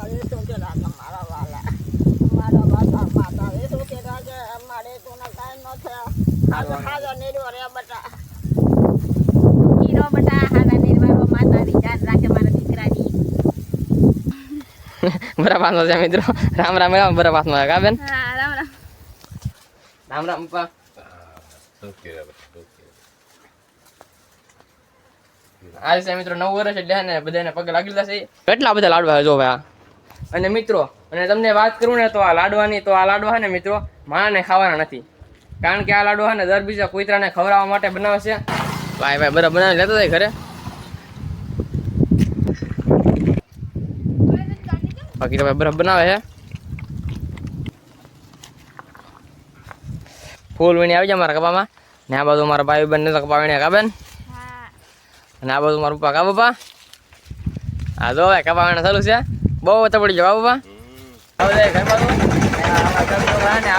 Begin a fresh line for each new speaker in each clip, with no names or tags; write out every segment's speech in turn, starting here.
ન
બરાબર વાંધો છે મિત્રો. રામ રામ રામ બરાબર વાંધો કા બેન?
હા રામ રામ.
રામ રામ પપ્પા. આજે મિત્રો નવ વર્ષ એટલે ને બધાને પગે લાગેલા છે કેટલા બધા લાડવા જો ભાઈ? અને મિત્રો અને તમને વાત કરું ને તો આ લાડવાની તો આ લાડવા ને મિત્રો માણાને ખાવાના નથી. કારણ કે આ લાડવા ને દર બીજા કુતરાને ખવડાવવા માટે બનાવે છે ભાઈ ભાઈ બરાબર બનાવી લેતા જાય ઘરે. બાકી તો ભાઈ બરફ બનાવે છે. ફૂલ વીણી આવી જાય મારા કપામાં. ને આ બાજુ મારા ભાઈ બંને તો કપા વીણ્યા કાબેન અને આ બાજુ મારા પપ્પા કા પપ્પા? હા જો કપા વીણા ચાલુ છે. બહુ તપડી જાવ પપ્પા હવે જાય ઘર બાજુ ને ને.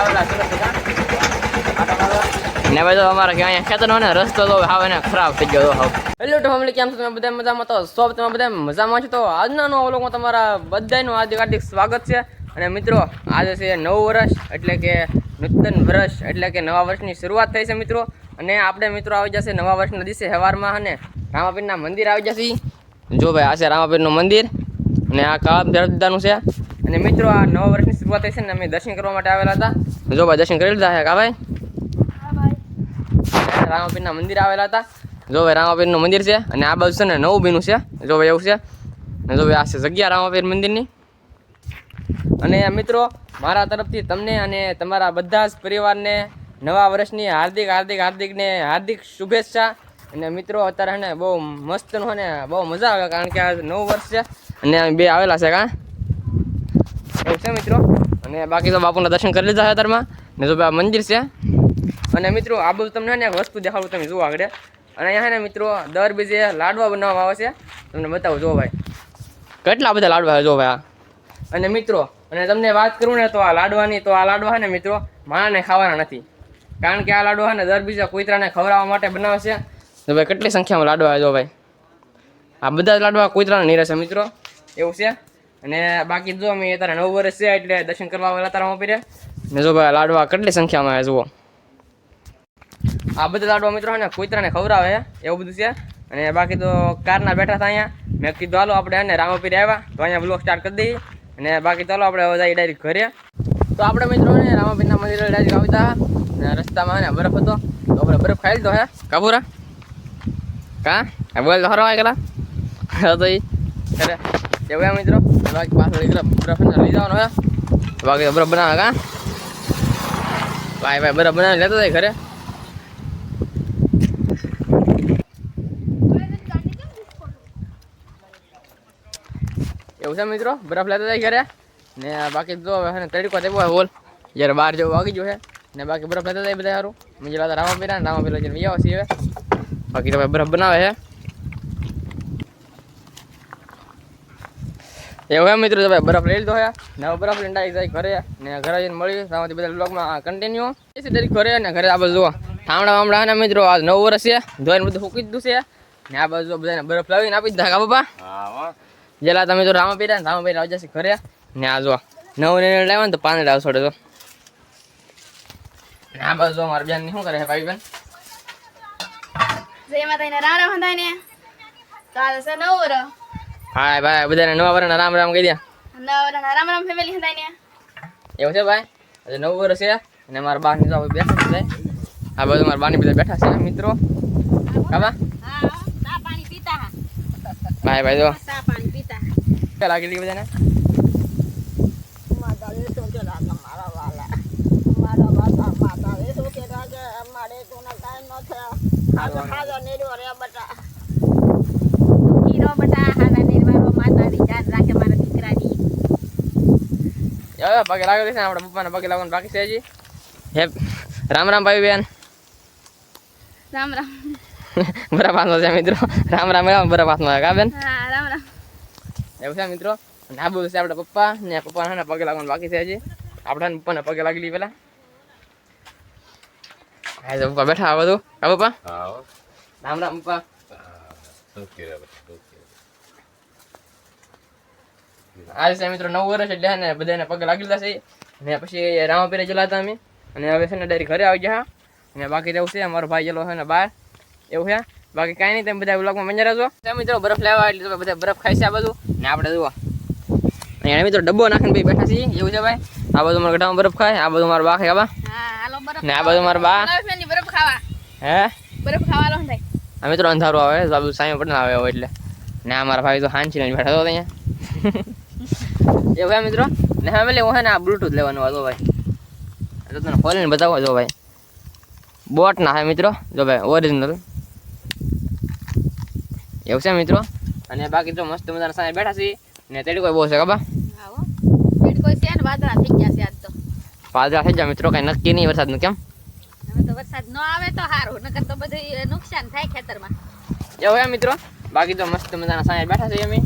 ને ભાઈ તો અમારા કે અહીંયા ખેતરનો ને રસ્તો તો હાવ એને ખરાબ થઈ ગયો હાવ. હેલો તો ફેમિલી કેમ છો તમે બધા? મજામાં તો સૌ તમે બધા? મજામાં છો તો આજના નવા વ્લોગમાં તમારા બધાનું હાર્દિક હાર્દિક સ્વાગત છે. અને મિત્રો આજે છે નવ વર્ષ એટલે કે નૂતન વર્ષ એટલે કે નવા વર્ષની શરૂઆત થઈ છે મિત્રો. અને આપણે મિત્રો આવી જશે નવા વર્ષના દિવસે સવારમાં અને રામાપીરના મંદિર આવી જશે જો ભાઈ આ છે રામાપીરનું મંદિર. અને આ કાળા ભેરદાનું છે. અને મિત્રો, આ નવા વર્ષની શરૂઆત છે ને અમે દર્શન કરવા માટે આવેલા હતા. જો ભાઈ, દર્શન કરી લીધા છે. કા ભાઈ? રામાપીરના મંદિર આવેલા હતા. જો ભાઈ, રામાપીરનું મંદિર છે. અને આ બાજુ છે ને નવું બીનું છે. જો ભાઈ, એવું છે. અને જો ભાઈ, આ છે જગ્યા રામાપીર મંદિરની. અને મિત્રો, મારા તરફથી તમને અને તમારા બધા જ પરિવારને નવા વર્ષની હાર્દિક હાર્દિક, હાર્દિકને હાર્દિક શુભેચ્છા. અને મિત્રો, અત્યારે ને બહુ મસ્તનું ને બહુ મજા આવે, કારણ કે આ નવું વર્ષ છે. અને બે આવેલા છે કાં? એવું છે મિત્રો? અને બાકી તો બાપુના દર્શન કરી લીધા છે અત્યારમાં. ને જો આ મંદિર છે. અને મિત્રો, આ બધું તમને ને વસ્તુ દેખાડું, તમે જુઓ આગળ. અને અહીંયા ને મિત્રો, દર બીજે લાડવા બનાવવામાં આવે છે. તમને બતાવું જો ભાઈ. કેટલા બધા લાડવા છે જો ભાઈ આ. અને મિત્રો, અને તમને વાત કરું ને તો આ લાડવાની, તો આ લાડવા છે ને મિત્રો, માણાને ખાવાના નથી. કારણ કે આ લાડવા છે ને દર બીજા કુતરાને ખવડાવવા માટે બનાવે છે. તો ભાઈ કેટલી સંખ્યામાં લાડવા છે જો ભાઈ. આ બધા લાડવા કુતરાના નહીં રહેશે મિત્રો. એવું છે? અને બાકી જો અમે અત્યારે નવ વર્ષ છે એટલે દર્શન કરવા આવેલા તારા મોપીરે ને. જો ભાઈ લાડવા કેટલી સંખ્યામાં આવે જુઓ. આ બધા લાડવા મિત્રો ને કૂતરાને ખવડાવે એવું બધું છે. અને બાકી તો કારના બેઠા હતા અહીંયા. મેં કીધું, હાલો, આપણે એને રામોપીરે આવ્યા. તો અહીંયા બ્લોગ સ્ટાર્ટ કરી દઈએ. અને બાકી ચાલો, આપણે હવે જઈએ ડાયરેક્ટ ઘરે. તો આપણે મિત્રો ને રામાપીરના મંદિરે ડાયરેક્ટ આવતા અને રસ્તામાં ને બરફ હતો. તો આપણે બરફ ખાઈ લીધો હે કાપુરા? કા? બોલ હરવા હા, તો એ ઘરે. એમ મિત્રો બાકી પાછળ એકલા બરફ લઈ જવાનો હે બાકી બરફ બનાવે કા ભાઈ ભાઈ બરફ બનાવી લેતો જાય ઘરે એવું છે મિત્રો બરફ લેતા જાય ઘરે ને બાકી જો હવે તડકો દેવો હોય બોલ જ્યારે બહાર જેવું વાગી ગયું છે ને બાકી બરફ લેતા જાય બધા સારું મેં જેલા રામા પીરા રામા પીરા જઈને વી આવશે હવે બાકી તો ભાઈ બરફ બનાવે છે એવું એમ મિત્રો તમે ભાઈ બરફ લઈ લીધો છે. ને બરફ લઈને ડાયરેક્ટ જાય ઘરે ને ઘરે જઈને મળી રામાંથી બધા બ્લોગમાં કન્ટિન્યુ ડાયરેક્ટ ઘરે ને ઘરે આ બાજુ જુઓ ઠામડા વામડા ને મિત્રો આજ નવ વર્ષ છે. ધોઈને બધું ફૂકી દીધું છે. ને આ બાજુ બધાને બરફ લાવીને આપી દીધા કા બાપા જેલા તમે તો રામા પીરા ને રામા પીરા આવજે ઘરે. ને આ જો નવ ને લાવ્યા ને તો પાંચ આવ છોડે તો ને આ બાજુ જો મારા બેન શું કરે ભાઈ બેન?
જય માતા રાણા રામ ને. તો છે નવ વર
હા ભાઈ બધાને નવા વરણ રામ રામ કહી દે.
નવા વરના રામ રામ ફેમિલી હતા ને.
એવું છે ભાઈ? આજે નવું વર્ષ છે અને મારા બા ની બેઠા છે. આ બધું મારા બાની બધા બેઠા છે મિત્રો. કાબા
હા ચા પાણી પીતા હા
ભાઈ ભાઈ જો
ચા પાણી પીતા
કે લાગી લીધી બધાને
મારા વાલા મારા બાપા માતાજી શું કહેતા કે અમારે તું કાંઈ ન થયા આજે હાજર નીરવો રે બટા
હીરો બટા હારા નિર્વાળો માતાની જાન રાખે મારા દીકરાની
હવે પગે લાગેલી છે ને આપણા પપ્પાને પગે લાગવાનું બાકી છે હજી. હે રામ રામ ભાઈ બેન.
રામ રામ.
બરાબર હાથમાં છે મિત્રો. રામ રામ રામ બરાબર હાથમાં કા બેન?
હા રામ રામ.
એવું છે મિત્રો? અને આ બધું છે આપણા પપ્પા. ને પપ્પાને ને પગે લાગવાનું બાકી છે હજી. આપણા ને પપ્પાને પગે લાગી લી પેલા. હા તો પપ્પા બેઠા આ બધું. કા પપ્પા? રામ રામ પપ્પા. આજે છે મિત્રો નવ વર્ષ એટલે ને બધાને પગ લાગેલા છે ને પછી રામ પીરે ચલાતા અમે. અને હવે છે ને ડાયરેક્ટ ઘરે આવી ગયા અને બાકી એવું છે અમારો ભાઈ ગયેલો છે ને બહાર એવું છે બાકી કાંઈ નહીં તમે બધા બ્લોગમાં મજા રહેજો મિત્રો બરફ લેવા એટલે તમે બધા બરફ ખાઈ છે આ બધું ને આપણે જુઓ. અહીંયા મિત્રો ડબ્બો નાખીને ભાઈ બેઠા છીએ. એવું છે ભાઈ? આ બધું મારા ગઢામાં બરફ ખાય આ બધું મારા બા ખાય બા ને આ બધું મારા બા.
બરફ ખાવા.
હે?
બરફ ખાવાનો
આ મિત્રો અંધારું આવે આ બધું સામે પણ આવે એટલે. ને આ મારા ભાઈ તો હાંચી લઈને બેઠા હતો અહીંયા. એવું ભાઈ મિત્રો? ને હવે લેવું હે ને આ બ્લૂટૂથ લેવાનું હતો ભાઈ. એટલે તને ખોલીને બતાવો જો ભાઈ. બોટ ના હે મિત્રો જો ભાઈ ઓરિજિનલ એવું છે મિત્રો? અને બાકી તો મસ્ત મજાના સામે બેઠા છીએ ને તેડી કોઈ બહુ છે
ને વાદળા થઈ ગયા છે આજ તો.
પાદરા થઈ મિત્રો કઈ નક્કી નહીં વરસાદનું કેમ?
તો વરસાદ ન આવે તો સારું નકર તો બધું નુકસાન થાય ખેતરમાં.
એવું મિત્રો? બાકી તો મસ્ત મજાના સામે બેઠા છીએ અમે.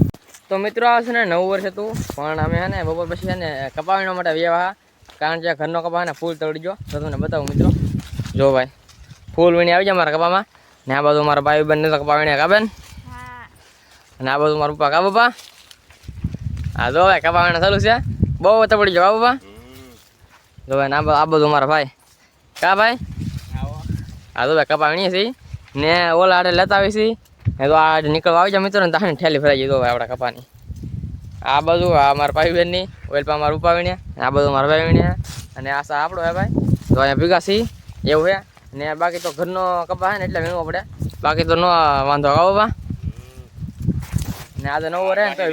તો મિત્રો આ છે ને નવું વર્ષ હતું પણ અમે છે ને બપોર પછી છે ને કપાવીનો માટે વ્યવહાર કારણ કે ઘરનો કપા ને ફૂલ તળી ગયો. તો તમને બતાવું મિત્રો. જો ભાઈ ફૂલ વીણી આવી જાય મારા કપામાં. ને આ બધું મારા ભાઈ બંને તો કપા વીણ્યા કાબેન
ને
અને આ બાજુ મારું પપ્પા કા પપ્પા? હા જો ભાઈ કપા વીણા ચાલુ છે. બહુ તપડી જાવ પપ્પા. જો ભાઈ ને આ બ- આ બધું મારા ભાઈ. કા ભાઈ? હા તો ભાઈ કપા વીણીએ છીએ. ને ઓલા આડે લેતા આવી છીએ. ને તો આ નીકળવા આવી જાય મિત્રો ને તાને ઠેલી ફરાઈ તો ભાઈ આપણા કપાની. આ બધું આ મારા ભાઈ બહેનની ઓઇલ પા મારા ઉપા આ બધું મારા ભાઈ વીણ્યા અને આ સા આપણો હે ભાઈ. તો અહીંયા ભેગા સી એવું હે. ને બાકી તો ઘરનો કપા હે ને એટલે વીણવો પડે. બાકી તો ન વાંધો આવો બા. ને આ તો નવો રહે ને તો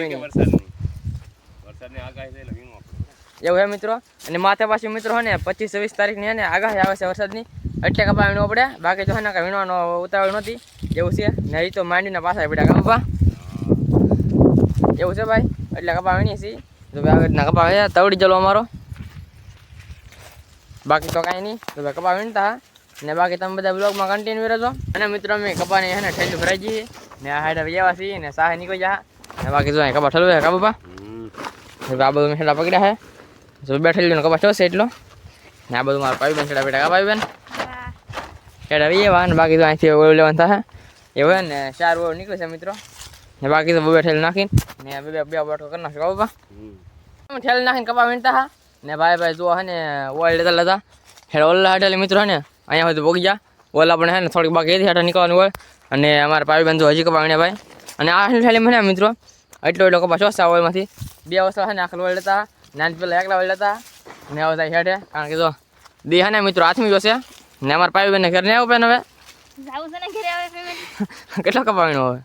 એવું હે મિત્રો? અને માથે પાછી મિત્રો હે ને પચીસ છવ્વીસ તારીખની હે ને આગાહી આવે છે વરસાદની. એટલે કપા વીણવો પડે. બાકી તો હે ને કાંઈ વીણવાનો ઉતાવળ નથી એવું છે. ને એ તો માંડીને પાછા પડ્યા કપા એવું છે ભાઈ? એટલે કપા વીણીએ છીએ. તો રીતના કપા વીણ્યા. તવડી ચલો અમારો. બાકી તો કાંઈ નહીં. તો ભાઈ કપા વીણતા. ને બાકી તમે બધા બ્લોગમાં કન્ટિન્યુ રહેજો. અને મિત્રો, અમે કપાની હે ને ઠેલી ભરાઈ જઈએ ને આ હાઈડા જવા છીએ ને સાહે નીકળી જા ને બાકી જો કપા ઠલવે કપા આ બધું હેડા પકડ્યા હે. જો બેઠેલી કપા છે એટલો. ને આ બધું મારા ભાઈ બેન છેડા બેઠા કપાવી બેન
હા
વાહન બાકી તો અહીંથી ઓળ લેવાનું થશે. એવું હોય ને ચાર ઓળ નીકળે છે મિત્રો. ને બાકી તો બબે ઠેલ નાખીને ને બે બે બે બાટકો કરી નાખશે બાપા અમે નાખીને કપા વીણતા હા. ને ભાઈ ભાઈ જો હે ને ઓઇલ લેતા લેતા. હેડ ઓલા હાટેલી મિત્રો ને અહીંયા સુધી ભોગી ગયા. ઓલા પણ હે ને થોડીક બાકી હતી હાટે નીકળવાનું હોય. અને અમારા પાવી બંધુ હજી કપા વીણ્યા ભાઈ. અને આ ઠેલી મને મિત્રો? એટલો એટલો કપા ચોસા ઓઇલમાંથી બે વસ્તુ હે ને આખલ ઓઇલ લેતા નાની પેલા એકલા ઓઇલ લેતા ને હવે હેઠે કારણ કે જો દી હે ને મિત્રો હાથમી જોશે. ને અમારા પાવી બેનને ઘર ને આવું બેન હવે?
જાવું છે ને ઘરે આવે પેમેન્ટ
કેટલો કપાવીનો હવે?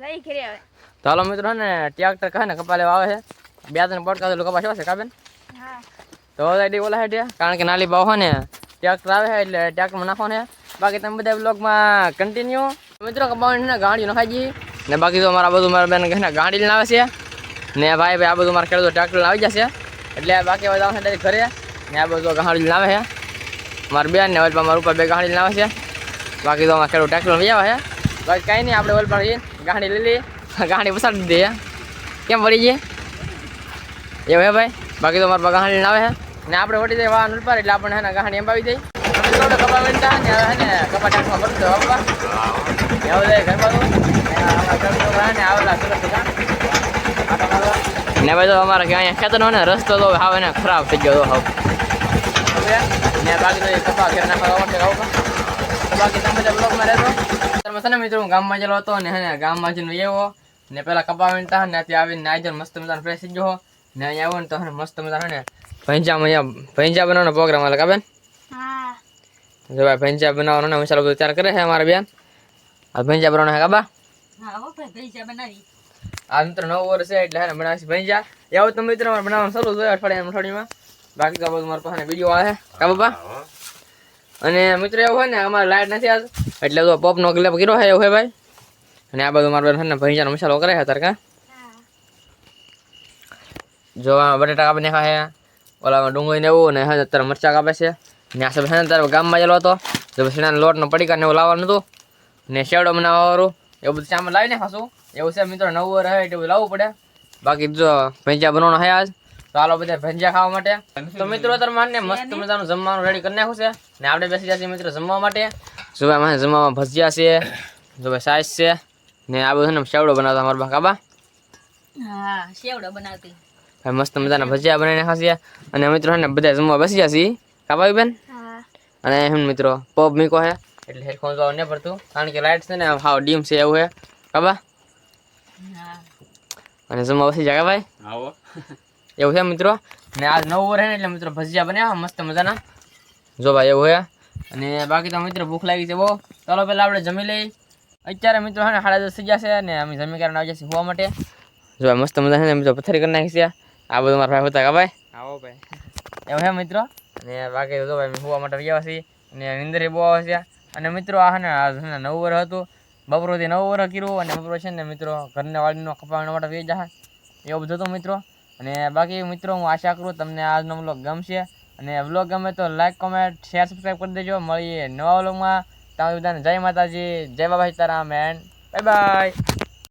જઈ ઘરે આવે
તો હાલો મિત્રો ને ટ્રેક્ટર કહે ને કપા લેવા આવે છે. બે ત્રણ પડકા તો કપા છે કાબેન
હા.
તો બોલા ઓલા સાઈડ કારણ કે નાલી ભાવ હોય ને ટ્રેક્ટર આવે છે એટલે ટ્રેક્ટરમાં નાખો ને બાકી તમે બધા બ્લોગમાં કન્ટિન્યુ મિત્રો કપાવાની ને ગાડી નખાઈ જઈએ ને બાકી તો મારા બધું મારા બેન કહે ને ગાડી લઈને આવે છે. ને ભાઈ ભાઈ આ બધું મારા ખેડૂતો ટ્રેક્ટર આવી જશે. એટલે બાકી બધા ઘરે. ને આ બધું ગાડી આવે છે. મારા બેન ને ઓલપા મારા ઉપર બે ગાડી લાવે છે. બાકી તો અમારે ખેડૂત ટ્રેક્ટર લઈ આવે છે. બાકી કાંઈ નહીં, આપણે ઓલપા જઈએ ગાડી લઈ લઈએ. ગાડી પસાડી દઈએ કેમ વળી જઈએ એવું હે ભાઈ? બાકી તો મારા ગાડી લાવે છે. ને આપણે વળી જઈએ વાહન ઉપર, એટલે આપણને એના ગાડી ગાહણી એમ આવી જાય અમે તો કપા વીણતા ને હવે ને કપા આવેલા. ને ભાઈ તો અમારે અહીંયા ખેતરનો ને રસ્તો તો આવે ને ખરાબ થઈ ગયો હતો હાવ. હવે ને બાકી તો કપા ઘેર નાખવા આવશે આવું તો બાકી તમે બધા બ્લોગમાં રહેજો. તમે છે ને મિત્રો હું ગામમાં ગયેલો હતો ને હે ગામમાં જઈને એવો ને પેલા કપા વીણતા ને ત્યાંથી આવીને નાઈ ધોઈને મસ્ત મજાનો ફ્રેશ થઈ ગયો. ને અહીંયા આવો ને તો મસ્ત મજાનો ને ભૈંજા અહીંયા ભૈંજા બનાવવાનો પ્રોગ્રામ જો ભાઈ ભૈંજા બનાવવાનો ને મસાલો બધો તૈયાર કરે છે અમારા બેન. આ ભૈંજા બનાવવાનો હે કાબા
ભૈજા
આ મિત્ર નવ વર્ષ છે એટલે હે બનાવશે એવું તો મિત્ર બનાવવાનું શરૂ થયું અઠવાડિયા અઠવાડિયામાં. બાકી તો બધું મારા પાસે બીજો આવે કા બાપા? અને મિત્ર એવું હોય ને, અમારે લાઈટ નથી આજ એટલે તો પપનો ગ્લેપ કર્યો છે, એવું હોય ભાઈ? અને આ બધું મારા છે ને ભૈંજાનો મસાલો કરે છે
તારકા
જો બટાટા કાપી નાખ્યા છે, ઓલામાં ડુંગળી ને એવું ને અત્યારે મરચાં કાપે છે. ને આ સબ છે ને તારે ગામમાં ગયેલો હતો, તો એના લોટનો પડીકા ને એવું લાવવાનું હતું. ને શેવડો બનાવવાનું. એવું બધું સામાન લાવીને ખાશું એવું છે મિત્રો, નવું રહે એટલે લાવવું પડે. બાકી જો ભૈંચા બનાવવાનો છે આજ. તો હાલો બધા ભંજા ખાવા માટે. તો મિત્રો તમારે ને મસ્ત મજાનું જમવાનું રેડી કરી નાખ્યું છે. ને આપણે બેસી જશે મિત્રો જમવા માટે. જો ભાઈ મારે જમવામાં ભજીયા છે જો ભાઈ સાઈઝ છે ને આ બધું સેવડો બનાવતા મારા બા કાબા.
હા બનાવતી.
મસ્ત મજાના ભજીયા બનાવીને ખાસીએ અને મિત્રો ને બધા જમવા બેસી જશે. કાબા બેન? અને એમ મિત્રો પબ મીકો છે. એટલે હેડફોન જોવા નહીં પડતું કારણ કે લાઇટ છે ને હાવ ડીમ છે એવું હે કાબા? અને જમવા બેસી જાય ભાઈ.
આવો.
એવું છે મિત્રો? ને આજ નવું રહે ને એટલે મિત્રો ભજીયા બન્યા મસ્ત મજાના. જો ભાઈ એવું હે અને બાકી તો મિત્રો ભૂખ લાગી છે બહુ. ચાલો પહેલાં આપણે જમી લઈ અત્યારે મિત્રો હે ને સાડા દસ થઈ ગયા છે અને અમે જમી કરીને આવી જશે હોવા માટે. જો ભાઈ મસ્ત મજા છે ને મિત્રો પથ્થરી કરી નાખી છે. આ બધું મારા ભાઈ હતા કા ભાઈ.
આવો ભાઈ.
એવું હે મિત્રો? અને બાકી જો ભાઈ હોવા માટે રહ્યા છીએ. અને નિંદર બહુ આવે છે. અને મિત્રો આ ને આ નવું વર હતું. બપોરથી નવું વર કર્યું. અને બપોર છે ને મિત્રો ઘરને વાળીનો કપાવવા માટે વી જાય એવું બધું હતું મિત્રો? અને બાકી મિત્રો, હું આશા કરું તમને આજનો વ્લોગ ગમશે. અને વ્લોગ ગમે તો લાઈક કોમેન્ટ શેર સબસ્ક્રાઈબ કરી દેજો. મળીએ નવા વ્લોગમાં તમારી બધાને જય માતાજી, જય બાબા સીતારામ એન્ડ બાય બાય